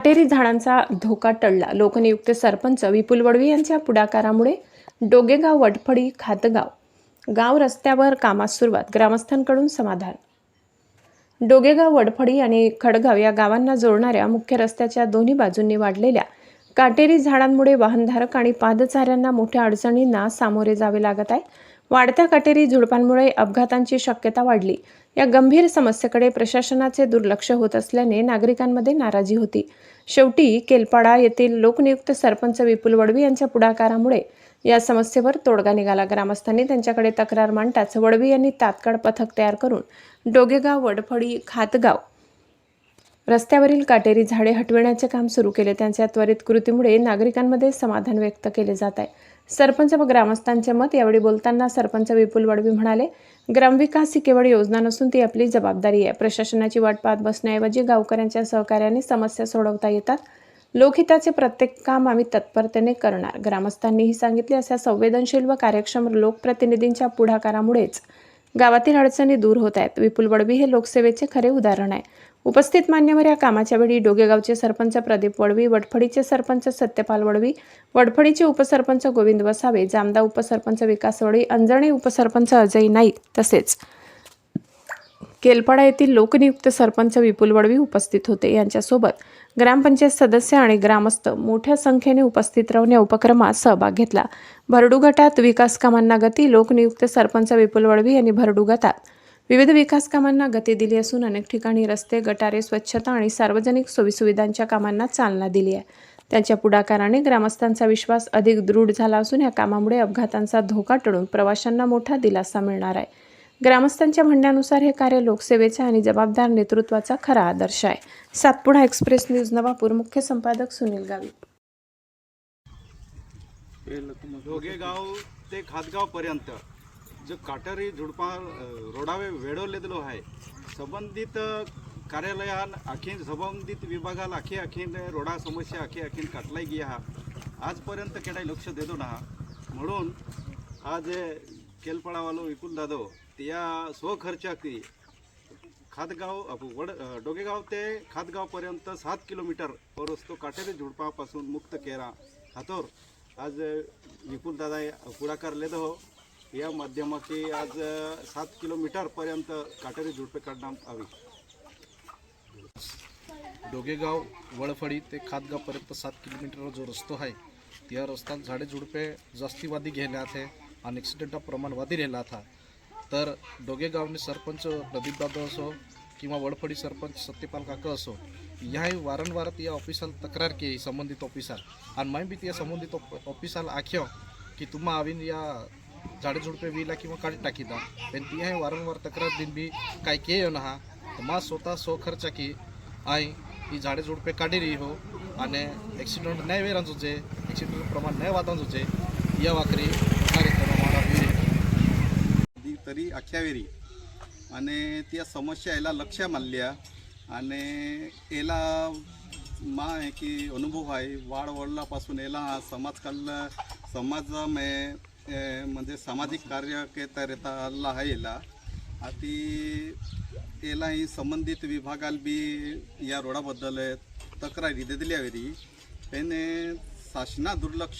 काटेरी झाडांचा धोका टळला. लोकनियुक्त सरपंच विपुल वडवी यांच्या पुढाकारामुळे डोगेगाव वटफडी खातगाव गाव रस्त्यावर कामास सुरुवात. ग्रामस्थांकडून समाधान. डोगेगाव वडफडी आणि खडगाव या गावांना जोडणाऱ्या मुख्य रस्त्याच्या दोन्ही बाजूंनी वाढलेल्या काटेरी झाडांमुळे वाहनधारक आणि पादचाऱ्यांना मोठ्या अडचणींना सामोरे जावे लागत आहे. वाढत्या काटेरी झुडपांमुळे अपघातांची शक्यता वाढली. या गंभीर समस्येकडे प्रशासनाचे दुर्लक्ष होत असल्याने नागरिकांमध्ये नाराजी होती. शेवटी केलपाडा येथील लोकनियुक्त सरपंच विपुल वडवी यांच्या पुढाकारामुळे या समस्येवर तोडगा निघाला. ग्रामस्थांनी त्यांच्याकडे तक्रार मांडताच वडवी यांनी तात्काळ पथक तयार करून डोगेगाव वडफळी खातगाव रस्त्यावरील काटेरी झाडे हटविण्याचे काम सुरू केले. त्यांच्या त्वरित कृतीमुळे नागरिकांमध्ये समाधान व्यक्त केले जात आहे. सरपंच व ग्रामस्थांचे मत यावेळी बोलताना सरपंच विपुल वडवी म्हणाले ग्रामविकास ही केवळ योजना नसून ती आपली जबाबदारी आहे. प्रशासनाची वाट पाहत बसण्याऐवजी गावकऱ्यांच्या सहकार्याने समस्या सोडवता येतात. लोकहिताचे प्रत्येक काम आम्ही तत्परतेने करणार. ग्रामस्थांनीही सांगितले अशा संवेदनशील व कार्यक्षम लोकप्रतिनिधींच्या पुढाकारामुळेच. गावातील अडचणी दूर होत आहेत. विपुल वडवी हे लोकसेवेचे खरे उदाहरण आहे. उपस्थित मान्यवर या कामाच्या वेळी डोगेगावचे सरपंच प्रदीप वडवी वडफडीचे सरपंच सत्यपाल वडवी वडफडीचे उपसरपंच गोविंद वसावे जामदा उपसरपंच विकास वडवी अंजणे उपसरपंच अजय नाईक तसेच केलपाडा येथील लोकनियुक्त सरपंच विपुल वडवी उपस्थित होते. यांच्यासोबत ग्रामपंचायत सदस्य आणि ग्रामस्थ मोठ्या संख्येने उपस्थित राहून या उपक्रमात सहभाग घेतला. भरडू गटात विकास कामांना गती लोकनियुक्त सरपंच विपुल वडवी यांनी भरडू गटात विविध विकास कामांना गती दिली असून अनेक ठिकाणी रस्ते गटारे स्वच्छता आणि सार्वजनिक सोयीसुविधांच्या कामांना चालना दिली आहे. त्यांच्या पुढाकाराने ग्रामस्थांचा विश्वास अधिक दृढ झाला असून या कामामुळे अपघातांचा धोका टळून प्रवाशांना मोठा दिलासा मिळणार आहे. ग्रामस्थांच्या म्हणण्यानुसार हे कार्य लोकसेवेचा आणि जबाबदार नेतृत्वाचा खरा आदर्श आहे. सातपुडा एक्सप्रेस न्यूज नवापूर मुख्य संपादक सुनील गावी. दोघेगाव ते खातगावपर्यंत जो काटरी झुडपा रोडावे वेढवलेलो आहे. संबंधित कार्यालयान आखीन संबंधित विभागाला आखी आखीन रोडा समस्या आखी आखीन काटलाई गी हा आजपर्यंत केडाय लक्ष देतो ना. म्हणून आज केलपाडावालो विपुल दादो त्या स्वखर्चाकी खातगाव वड डोगेगाव ते खातगावपर्यंत सात किलोमीटर हो परस तो काटेरी झुडपापासून मुक्त केला हातोर. आज विपुल दादा पुढाकार लेदो हो. या माध्यमाची आज सात किलोमीटरपर्यंत काटेरी झुडपे काढण्यात हवी डोगेगाव वळफळी ते खातगावपर्यंत सात किलोमीटर जो रस्तो आहे त्या रस्त्यात झाडे झुडपे जास्तीवादी घेण्यात आहे. आणि ॲक्सिडेंटा प्रमाण वादी राहिलात हा तर डोगेगावने सरपंच प्रदीप दादा असो किंवा वडफळी सरपंच सत्यपाल काका असो ह्याही वारंवार या ऑफिसाला तक्रार केली संबंधित ऑफिसार आणि मैं बी त्या संबंधित ऑफ- ऑफिसाला आख्यो की तुम्हा आवीन या झाडे झुडपे विला किंवा काढी टाकीदा पण ती आहे वारंवार तक्रार दिन बी काय के ना हा तर मा स्वतः स्वखर्चा की आई ही झाडे झुडपे काढी रही हो અને એક્સિડન્ટ નહીં વેરાન છે એક્સિડન્ટ પ્રમાણ નહીં વાતાન છે યા વાકરી तरी आख्यावेरी आणि त्या समस्या याला लक्ष मानल्या. आणि याला मा आहे की अनुभव आहे. वाढ वडलापासून याला हा समाज कल समाज में म्हणजे सामाजिक कार्य के तरेता आला आहे याला. आती याला ही संबंधित विभागाला बी या रोडाबद्दल तक्रारी दिल्या वेरी पण शासना दुर्लक्ष